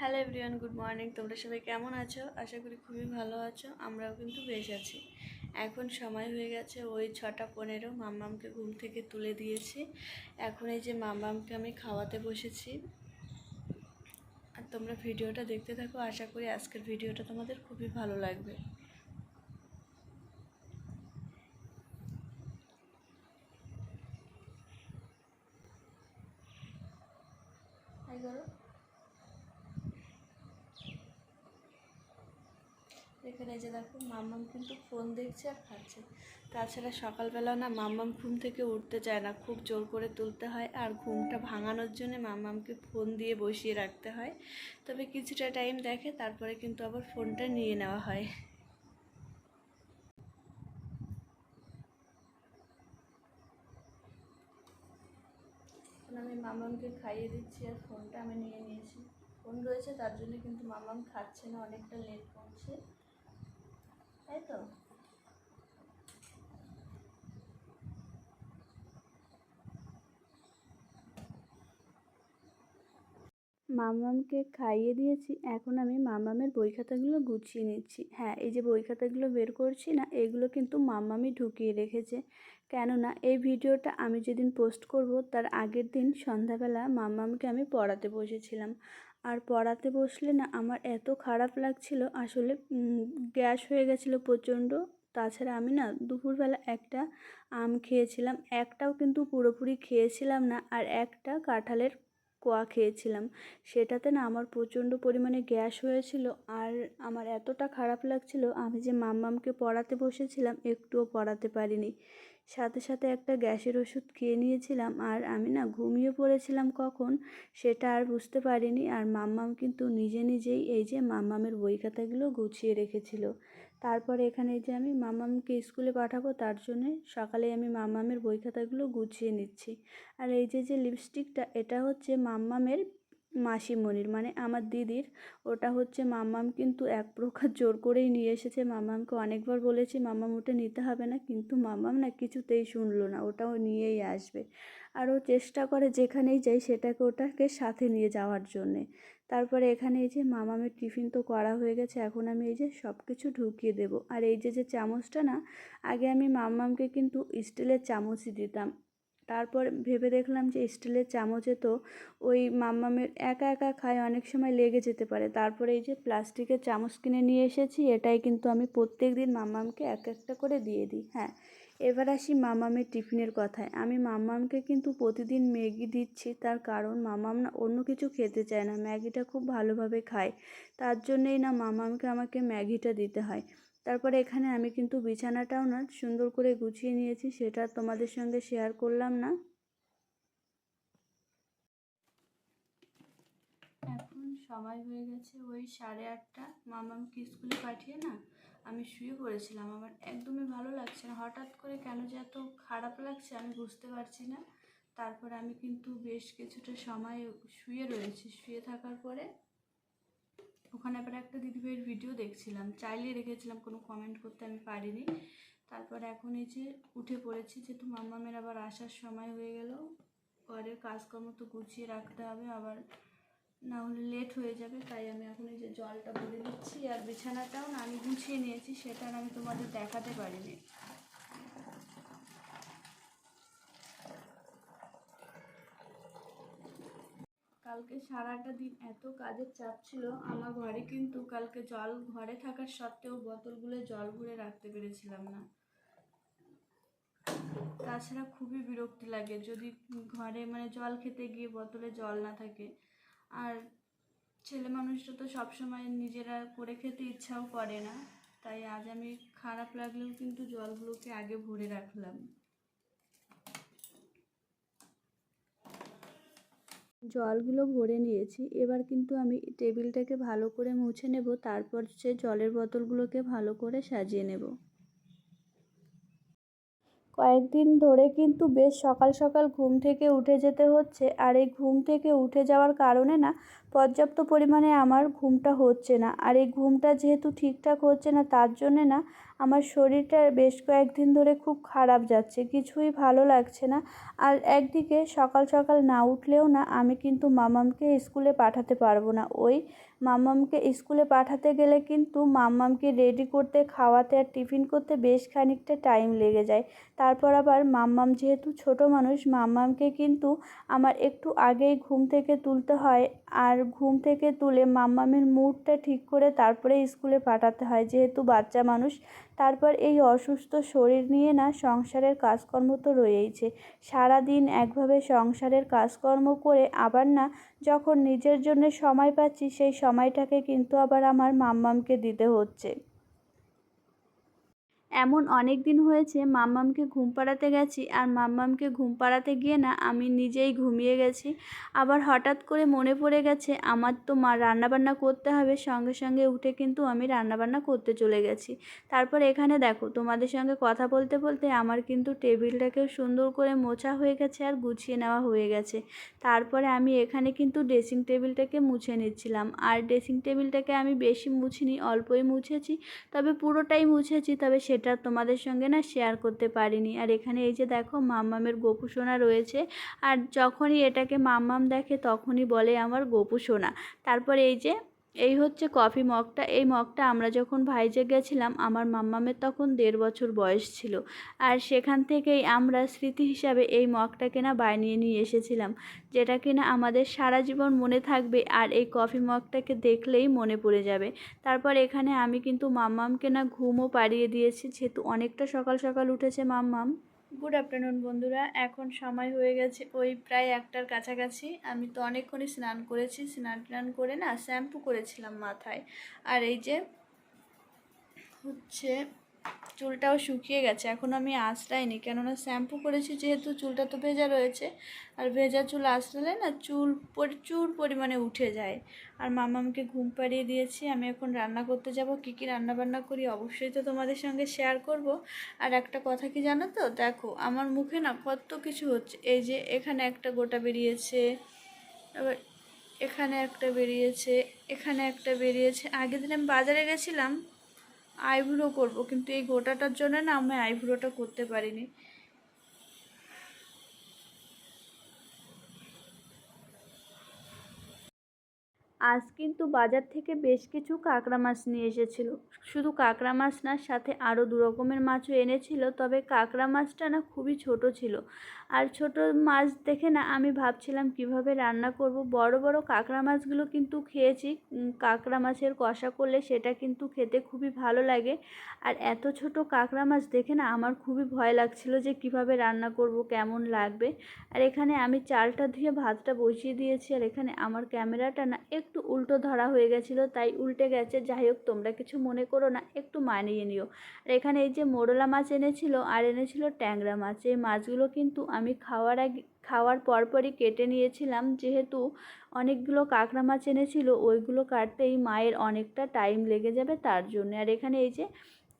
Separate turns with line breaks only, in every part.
Hello everyone good morning তোমরা সবাই কেমন আছো? আশা করি খুবই ভালো আছো। আমরাও কিন্তু বেশ আছি। এখন সময় হয়ে গেছে, ওই ছটা পনেরো। মামামকে ঘুম থেকে তুলে দিয়েছি। এখন এই যে মামামকে আমি খাওয়াতে বসেছি। আর তোমরা ভিডিওটা দেখতে থাকো, আশা করি আজকের ভিডিওটা তোমাদের খুবই ভালো লাগবে। করো এখানে যে দেখো, মাম্মাম কিন্তু ফোন দেখছে আর খাচ্ছে। তাছাড়া সকালবেলা না মাম্মাম ঘুম থেকে উঠতে চায় না, খুব জোর করে তুলতে হয় আর ঘুমটা ভাঙানোর জন্য মাম্মামকে ফোন দিয়ে বসিয়ে রাখতে হয়। তবে কিছুটা টাইম দেখে, তারপরে কিন্তু আবার ফোনটা নিয়ে নেওয়া হয়। আমি মামামকে খাইয়ে দিচ্ছি আর ফোনটা আমি নিয়ে নিয়েছি। ফোন রয়েছে, তার জন্য কিন্তু মামাম খাচ্ছে না, অনেকটা লেট করছে। তাই তো মামামকে খাইয়ে দিয়েছি, এখন আমি মামামের বই খাতাগুলো গুছিয়ে নিচ্ছি। হ্যাঁ এই যে বই খাতাগুলো বের করছি না, এগুলো কিন্তু মামামি ঢুকিয়ে রেখেছে। কেননা, এই ভিডিওটা আমি যেদিন পোস্ট করব, তার আগের দিন সন্ধ্যাবেলা মামামকে আমি পড়াতে বসেছিলাম। আর পড়াতে বসলে না আমার এত খারাপ লাগছিল, আসলে গ্যাস হয়ে গেছিল প্রচণ্ড। তাছাড়া আমি না দুপুরবেলা একটা আম খেয়েছিলাম, একটাও কিন্তু পুরোপুরি খেয়েছিলাম না, আর একটা কাঁঠালের কোয়া খেয়েছিলাম। সেটাতে না আমার প্রচণ্ড পরিমাণে গ্যাস হয়েছিল, আর আমার এতটা খারাপ লাগছিল আমি যে মাম্মামকে পড়াতে বসেছিলাম, একটুও পড়াতে পারিনি। সাথে সাথে একটা গ্যাসের ওষুধ খেয়ে নিয়েছিলাম। আর আমি না ঘুমিয়ে পড়েছিলাম কখন সেটা আর বুঝতে পারিনি। আর মাম্মাম কিন্তু নিজে নিজেই এই যে মাম্মামের বই খাতাগুলো গুছিয়ে রেখেছিল। তারপরে এখানে যে আমি মামামকে স্কুলে পাঠাবো তার জন্যে সকালে আমি মামামের বই খাতাগুলো গুছিয়ে নিচ্ছি। আর এই যে যে লিপস্টিকটা এটা হচ্ছে মাম্মামের মাসিমণির মানে আমার দিদির। ওটা হচ্ছে মাম্মাম কিন্তু এক প্রকার জোর করেই নিয়ে এসেছে। মাম্মামকে অনেকবার বলেছি মাম্মাম ওটা নিতে হবে না। কিন্তু মাম্মাম না কিছুতেই শুনলো না, ওটাও নিয়েই আসবে। আর ও চেষ্টা করে যেখানেই যাই সেটাকে ওটাকে সাথে নিয়ে যাওয়ার জন্যে। তারপরে এখানে এই যে মামামের টিফিন তো করা হয়ে গেছে, এখন আমি এই যে সব কিছু ঢুকিয়ে দেবো। আর এই যে যে চামচটা না, আগে আমি মামামকে কিন্তু স্টিলের চামচই দিতাম। তারপর ভেবে দেখলাম যে স্টিলের চামচে তো ওই মাম্মামের একা একা খায় অনেক সময় লেগে যেতে পারে। তারপরে এই যে প্লাস্টিকের চামচ কিনে নিয়ে এসেছি, এটাই কিন্তু আমি প্রত্যেক দিন মাম্মামকে এক একটা করে দিয়ে দিই। হ্যাঁ এবার আসি মামামের টিফিনের কথায়। আমি মামামকে কিন্তু প্রতিদিন ম্যাগি দিচ্ছি, তার কারণ মামাম না অন্য কিছু খেতে চায় না, ম্যাগিটা খুব ভালোভাবে খায়। তার জন্যেই না মামামকে আমাকে ম্যাগিটা দিতে হয়। তারপরে এখানে আমি কিন্তু বিছানাটাও না সুন্দর করে গুছিয়ে নিয়েছি, সেটা তোমাদের সঙ্গে শেয়ার করলাম না। এখন সময় হয়ে গেছে ওই সাড়ে আটটা। মামামকে স্কুলে পাঠিয়ে না আমি শুয়ে পড়েছিলাম, আমার একদমই ভালো লাগছে না। হঠাৎ করে কেন যে এত খারাপ লাগছে আমি বুঝতে পারছি না। তারপর আমি কিন্তু বেশ কিছুটা সময় শুয়ে রয়েছি। শুয়ে থাকার পরে ওখানে আবার একটা দিদিভাইয়ের ভিডিও দেখছিলাম। চাইলে রেখেছিলাম, কোনো কমেন্ট করতে আমি পারিনি। তারপর এখন এই যে উঠে পড়েছি, যেহেতু মাম্মামের আবার আসার সময় হয়ে গেল, ঘরের কাজকর্ম তো গুছিয়ে রাখতে হবে, আবার না হলে লেট হয়ে যাবে, তাই আমি এখন এই যে জলটা ভরে দিচ্ছি, আর বিছানাটাও না আমি গুছিয়ে নিয়েছি, সেটা আমি তোমাদের দেখাতে পারিনি। কালকে সারাটা দিন এত কাজের চাপ ছিল, আমার ঘরে কিন্তু কালকে জল, ঘরে থাকার সত্ত্বেও বোতলগুলো জল ভরে রাখতে পেরেছিলাম না। তাছাড়া খুবই বিরক্তি লাগে, যদি ঘরে মানে জল খেতে গিয়ে বোতলে জল না থাকে। আর ছেলে মানুষটা তো সবসময় নিজেরা করে খেতে ইচ্ছাও করে না, তাই আজ আমি খারাপ লাগলেও কিন্তু জলগুলোকে আগে ভরে রাখলাম। জলগুলো ভরে নিয়েছি। এবার কিন্তু আমি টেবিলটাকে ভালো করে মুছে নেব। তারপর সে জলের বোতলগুলোকে ভালো করে সাজিয়ে নেব। কয়েকদিন ধরে কিন্তু বেশ সকাল সকাল ঘুম থেকে উঠে যেতে হচ্ছে। আর এই ঘুম থেকে উঠে যাওয়ার কারণে না, পর্যাপ্ত পরিমাণে আমার ঘুমটা হচ্ছে না। আর এই ঘুমটা যেহেতু ঠিকঠাক হচ্ছে না, তার জন্যে না আমার শরীরটা বেশ কয়েকদিন ধরে খুব খারাপ যাচ্ছে, কিছুই ভালো লাগছে না। আর একদিকে সকাল সকাল না উঠলেও না আমি কিন্তু মামামকে স্কুলে পাঠাতে পারব না। ওই মাম্মামকে স্কুলে পাঠাতে গেলে কিন্তু মাম্মামকে রেডি করতে, খাওয়াতে আর টিফিন করতে বেশ খানিকটা টাইম লেগে যায়। তারপর আবার মাম্মাম যেহেতু ছোট মানুষ মাম্মামকে কিন্তু আমার একটু আগেই ঘুম থেকে তুলতে হয়। আর ঘুম থেকে তুলে মাম্মামের মুডটা ঠিক করে তারপরে স্কুলে পাঠাতে হয়। যেহেতু বাচ্চা মানুষ তারপর এই অসুস্থ শরীর নিয়ে না সংসারের কাজকর্ম তো রয়েইছে। সারাদিন একভাবে সংসারের কাজকর্ম করে আবার না যখন নিজের জন্য সময় পাচ্ছি, সেই সময়টাকে কিন্তু আবার আমার মাম্মামকে দিতে হচ্ছে। এমন অনেক দিন হয়েছে মাম্মামকে ঘুম পাড়াতে গেছি আর মাম্মামকে ঘুম পাড়াতে গিয়ে না আমি নিজেই ঘুমিয়ে গেছি। আবার হঠাৎ করে মনে পড়ে গেছে আমার তো মা রান্নাবান্না করতে হবে, সঙ্গে সঙ্গে উঠে কিন্তু আমি রান্নাবান্না করতে চলে গেছি। তারপর এখানে দেখো তোমাদের সঙ্গে কথা বলতে বলতে আমার কিন্তু টেবিলটাকেও সুন্দর করে মোছা হয়ে গেছে আর গুছিয়ে নেওয়া হয়ে গেছে। তারপরে আমি এখানে কিন্তু ড্রেসিং টেবিলটাকে মুছে নিচ্ছিলাম আর ড্রেসিং টেবিলটাকে আমি বেশি মুছিনি, অল্পই মুছেছি, তবে পুরোটাই মুছেছি, তবে সেটা তোমাদের সঙ্গে না শেয়ার করতে পারিনি। আর এখানে এই যে দেখো মাম্মামের গোপু সোনা রয়েছে। আর যখনই এটাকে মাম্মাম দেখে তখনই বলে আমার গোপু সোনা। তারপর এই যে এই হচ্ছে কফি মগটা। এই মগটা আমরা যখন ভাইজে গেছিলাম, আমার মাম্মামের তখন দেড় বছর বয়স ছিল। আর সেখান থেকেই আমরা স্মৃতি হিসাবে এই মগটাকে না বানিয়ে নিয়ে এসেছিলাম, যেটা কিনা আমাদের সারা জীবন মনে থাকবে আর এই কফি মগটাকে দেখলেই মনে পড়ে যাবে। তারপর এখানে আমি কিন্তু মাম্মামকে না ঘুমও পাড়িয়ে দিয়েছি, যেহেতু অনেকটা সকাল সকাল উঠেছে মাম্মাম। গুড আফটারনুন বন্ধুরা, এখন সময় হয়ে গেছে ওই প্রায় একটার কাছাকাছি। আমি তো অনেকক্ষণই স্নান করেছি, স্নান টান করে না শ্যাম্পু করেছিলাম মাথায়। আর এই যে হচ্ছে চুলটাও শুকিয়ে গেছে, এখন আমি আঁচড়াইনি। কেননা শ্যাম্পু করেছি যেহেতু চুলটা তো ভেজা রয়েছে, আর ভেজা চুল আঁচড়ালে না চুল প্রচুর পরিমাণে উঠে যায়। আর মামা আমাকে ঘুম পাড়িয়ে দিয়েছি, আমি এখন রান্না করতে যাব, কী কী রান্না বান্না করি অবশ্যই তো তোমাদের সঙ্গে শেয়ার করব। আর একটা কথা কি জানো তো? দেখো, আমার মুখে না কত কিছু হচ্ছে, এই যে এখানে একটা গোটা বেরিয়েছে আবার এখানে একটা বেরিয়েছে, এখানে একটা বেরিয়েছে। আগের দিন আমি বাজারে গেছিলাম আইব্রো করব, কিন্তু এই গোটাটার জন্য না আমি আইব্রোটা করতে পারিনি। আজ কিন্তু বাজার থেকে বেশ কিছু কাঁকড়া মাছ নিয়ে এসেছিল। শুধু কাঁকড়া মাছ না, সাথে আরও দু রকমের মাছও এনেছিল, তবে কাঁকড়া মাছটা না খুবই ছোট ছিল। আর ছোট মাছ দেখে না আমি ভাবছিলাম কীভাবে রান্না করব। বড় বড় কাঁকড়া মাছগুলো কিন্তু খেয়েছি। কাঁকড়া মাছের কষা করলে সেটা কিন্তু খেতে খুবই ভালো লাগে। আর এত ছোট কাঁকড়া মাছ দেখে না আমার খুবই ভয় লাগছিল যে কীভাবে রান্না করব, কেমন লাগবে। আর এখানে আমি চালটা ধুয়ে ভাতটা বসিয়ে দিয়েছি। আর এখানে আমার ক্যামেরাটা না একটু উল্টো ধরা হয়ে গেছিল, তাই উল্টে গেছে। যাই হোক, তোমরা কিছু মনে করো না, একটু মানিয়ে নিও। আর এখানে এই যে মোরলা মাছ এনেছিল, আর এনেছিল ট্যাংরা মাছ। এই মাছগুলো কিন্তু আমি খাওয়ার আগে, খাওয়ার পরপরই কেটে নিয়েছিলাম। যেহেতু অনেকগুলো কাঁকড়া মাছ এনেছিল, ওইগুলো কাটতেই মায়ের অনেকটা টাইম লেগে যাবে তার জন্য। আর এখানে এই যে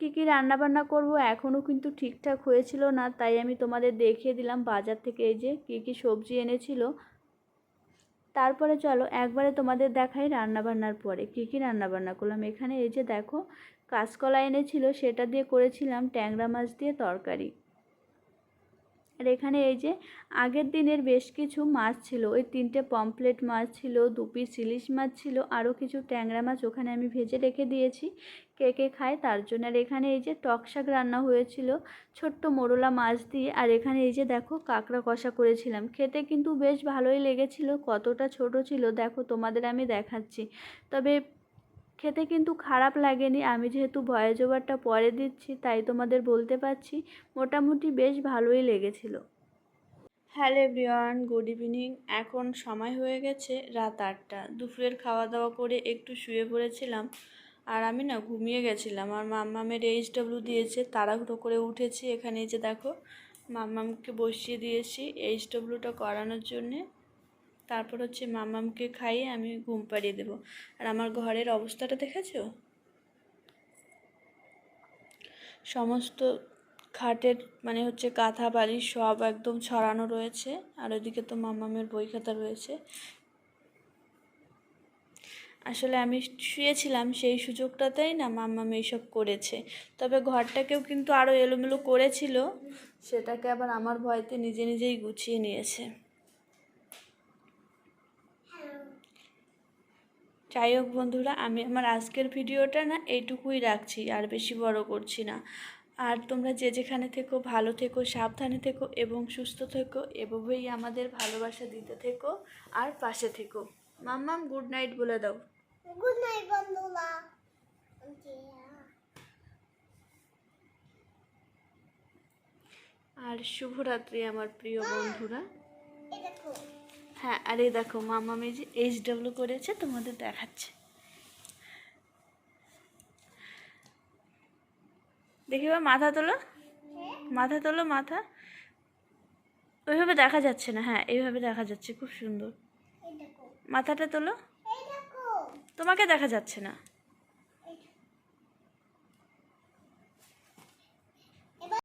কী কী রান্নাবান্না করব এখনও কিন্তু ঠিকঠাক হয়েছিল না, তাই আমি তোমাদের দেখিয়ে দিলাম বাজার থেকে এই যে কী কী সবজি এনেছিল। তারপরে চলো একবারে তোমাদের দেখাই রান্নাবান্নার পরে কী কী রান্নাবান্না করলাম। এখানে এই যে দেখো কাঁচকলা এনেছিল, সেটা দিয়ে করেছিলাম ট্যাংরা মাছ দিয়ে তরকারি। আর এখানে এই যে আগের দিনের বেশ কিছু মাছ ছিল। ওই তিনটে পমপ্লেট মাছ ছিল, দু পিস ইলিশ মাছ ছিল, আরও কিছু ট্যাংরা মাছ ওখানে আমি ভেজে রেখে দিয়েছি। কে কে খায় তার জন্য। আর এখানে এই যে টক শাক রান্না হয়েছিল, ছোট্ট মোরলা মাছ দিয়ে। আর এখানে এই যে দেখো কাঁকড়া কষা করেছিলাম। খেতে কিন্তু বেশ ভালোই লেগেছিল, কতটা ছোট ছিল, দেখো তোমাদের আমি দেখাচ্ছি। তবে খেতে কিন্তু খারাপ লাগেনি। আমি যেহেতু ভয়েস ওভারটা পরে দিচ্ছি, তাই তোমাদের বলতে পারছি, মোটামুটি বেশ ভালোই লেগেছিল। Hello everyone, good evening. এখন সময় হয়ে গেছে রাত আটটা। দুপুরের খাওয়া দাওয়া করে একটু শুয়ে পড়েছিলাম আর আমি না ঘুমিয়ে গেছিলাম। আর মাম্মামের এইচ ডাব্লিউ দিয়েছে, তাড়াহুড়ো করে উঠেছি এখানে যে দেখো, মাম্মামকে বসিয়ে দিয়েছি এইচ ডাব্লিউটা করানোর জন্যে। তারপর হচ্ছে মামামকে খাইয়ে আমি ঘুম পাড়িয়ে দেবো। আর আমার ঘরের অবস্থাটা দেখেছ? সমস্ত খাটের মানে হচ্ছে কাঁথা, বালিশ সব একদম ছড়ানো রয়েছে। আর ওইদিকে তো মামামের বই খাতা রয়েছে। আসলে আমি শুয়েছিলাম সেই সুযোগটাতেই না মাম্মাম এইসব করেছে। তবে ঘরটাকেও কিন্তু আরও এলোমেলো করেছিল, সেটাকে আবার আমার ভয়তে নিজে নিজেই গুছিয়ে নিয়েছে। যাই হোক বন্ধুরা আমি আমার আজকের ভিডিওটা না এইটুকুই রাখছি আর বেশি বড় করছি না। আর তোমরা যে যেখানে থেকো ভালো থেকো সাবধানে থেকো এবং সুস্থ থেকো এভাবেই আমাদের ভালোবাসা দিতে থেকো আর পাশে থেকো। মাম্মাম গুড নাইট বলে দাও।
গুড নাইট বন্ধুরা।
আর শুভরাত্রি আমার প্রিয় বন্ধুরা। হ্যাঁ আরে এই দেখো মামা মেজি এইচ ডাব্লিউ করেছে তোমাদের দেখাচ্ছে। দেখি বা মাথা তোলো। মাথা তোলো মাথা। ওইভাবে দেখা যাচ্ছে না হ্যাঁ এইভাবে দেখা যাচ্ছে খুব সুন্দর। মাথাটা তোলো। তোমাকে দেখা যাচ্ছে না।